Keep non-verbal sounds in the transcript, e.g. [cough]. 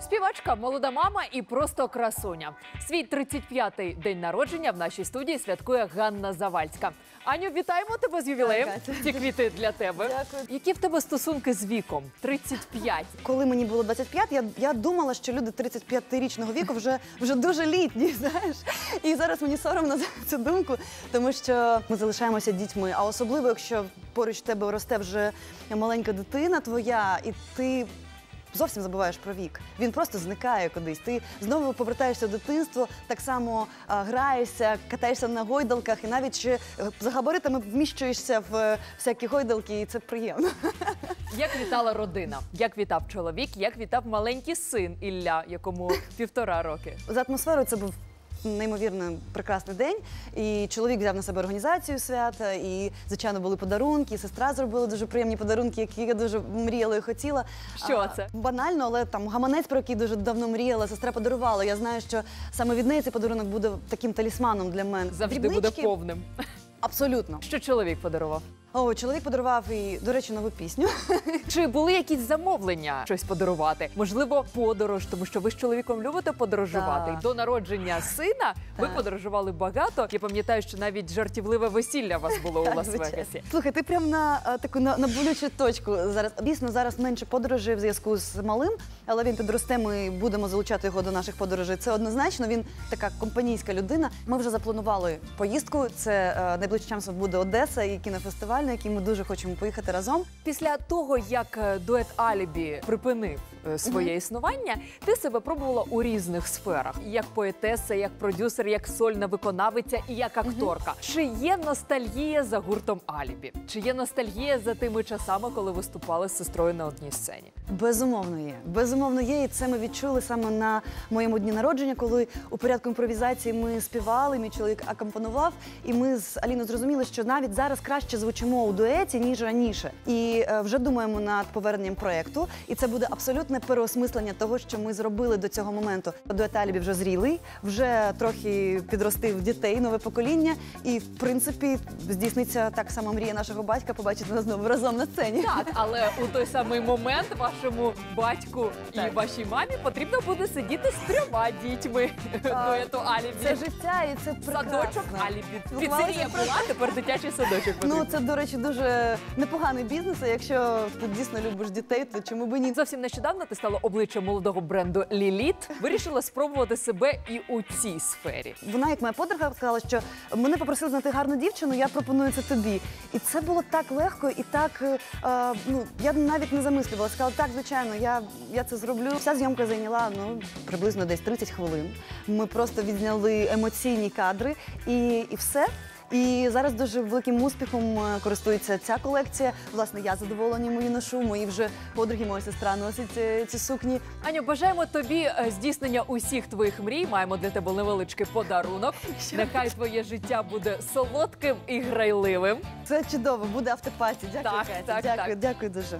Співачка, молода мама і просто красуня. Свій 35-й день народження в нашій студії святкує Ганна Завальська. Аню, вітаємо тебе з ювілеєм. Ці квіти для тебе. Дякую. Які в тебе стосунки з віком? 35. Коли мені було 25, я, я думала, що люди 35-річного віку вже, вже дуже літні, [laughs] знаєш. І зараз мені соромно за цю думку, тому що ми залишаємося дітьми. А особливо, якщо поруч тебе росте вже маленька дитина твоя, і ти. Зовсім забуваєш про вік. Він просто зникає кудись. Ти знову повертаєшся в дитинство, так само а, граєшся, катаєшся на гойдалках, і навіть ще е, за габаритами вміщуєшся в е, всякі гойдалки, і це приємно. Як вітала родина? Як вітав чоловік? Як вітав маленький син Ілля, якому півтора роки? За атмосферою це був неймовірно прекрасний день. І чоловік взяв на себе організацію свята, і звичайно були подарунки. і Сестра зробила дуже приємні подарунки, які я дуже мріяла і хотіла. Що А, це? Банально, але там гаманець, про який дуже давно мріяла, сестра подарувала. Я знаю, що саме від неї цей подарунок буде таким талісманом для мене. Завжди буде повним. Абсолютно. Що чоловік подарував? О, чоловік подарував і, до речі, нову пісню. [laughs] Чи були якісь замовлення щось подарувати? Можливо, подорож, тому що ви з чоловіком любите подорожувати. Так. До народження сина ви Так. подорожували багато. Я пам'ятаю, що навіть жартівливе весілля у вас було у Так. Лас-Вегасі. Слухай, ти прям на е, таку на, на болючу точку зараз. Дійсно, зараз менше подорожей в зв'язку з малим, але він підросте. Ми будемо залучати його до наших подорожей. Це однозначно. Він така компанійська людина. Ми вже запланували поїздку. Це е, найближчим часом буде Одеса і кінофестиваль, на який ми дуже хочемо поїхати разом. Після того, як е, дует Алібі припинив е, своє існування, ти себе пробувала у різних сферах: як поетеса, як продюсер, як сольна виконавиця і як акторка. Чи є ностальгія за гуртом Алібі? Чи є ностальгія за тими часами, коли виступали з сестрою на одній сцені? Безумовно є. Безумовно є. І це ми відчули саме на моєму дні народження, коли у порядку імпровізації ми співали, мій чоловік акомпонував, і ми з Аліною зрозуміли, що навіть зараз краще звучимо у дуеті, ніж раніше. І е, вже думаємо над поверненням проекту. І це буде абсолютне переосмислення того, що ми зробили до цього моменту. Дует Алібі вже зрілий, вже трохи підростив дітей, нове покоління. І в принципі здійсниться так само мрія нашого батька побачити нас знову разом на сцені. Так, але у той самий момент вашому батьку і вашій мамі потрібно буде сидіти з трьома дітьми дуету Алібі. Це життя і це прекрасно. Садочок Алібі. Піцерія була, тепер дитячий садочок Ну, це, до речі, дуже непоганий бізнес. А якщо ти дійсно любиш дітей, то чому б ні? Зовсім нещодавно ти стала обличчям молодого бренду Ліліт. Вирішила спробувати себе і у цій сфері. Вона, як моя подруга, сказала, що мене попросили знайти гарну дівчину, я пропоную це тобі. І це було так легко і так. е, е, ну я навіть не замислювала. Сказала, так, звичайно, я, я це зроблю. Вся зйомка зайняла ну приблизно десь 30 хвилин. Ми просто відзняли емоційні кадри і, і все. І зараз дуже великим успіхом е, користується ця колекція. Власне, я задоволена мою ношу. Мої вже подруги, моя сестра носить е, ці сукні. Аню, бажаємо тобі е, здійснення усіх твоїх мрій. Маємо для тебе невеличкий подарунок. Нехай твоє життя буде солодким і грайливим. Це чудово, буде автопаті. Дякую, Так, Катя. так, дякую, так. дякую дуже.